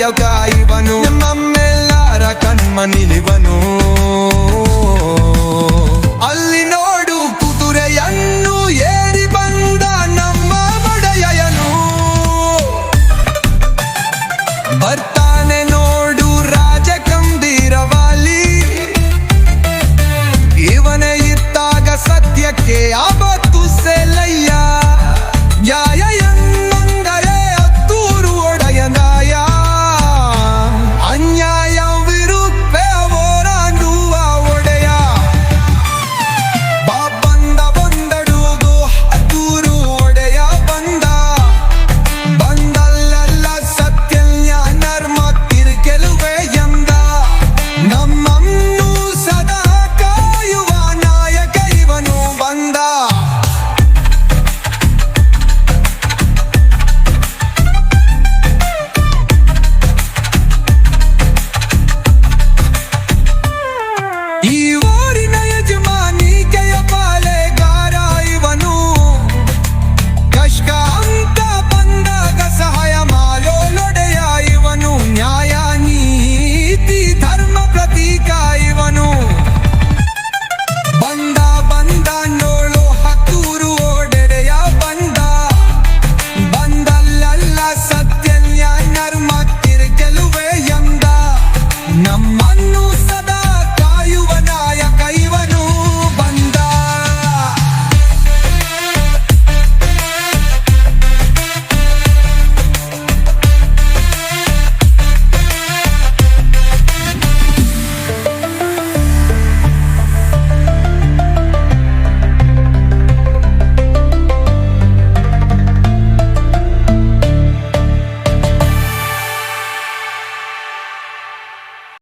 ಕಾಯಕ ಇವನು? ನಮ್ಮೆಲ್ಲರ ಕಣ್ಮ ನಿಲಿವನು ಅಲ್ಲಿ ನೋಡು ಕುದುರೆಯನ್ನು ಏರಿ ಬಂದ ನಮ್ಮ ಒಡೆಯನು. ಬರ್ತಾನೆ ನೋಡು ರಾಜ ಕಂಬೀರವಾಲಿ ಇವನೇ ಇದ್ದಾಗ ಸತ್ಯಕ್ಕೆ ಆಪತ್ತು You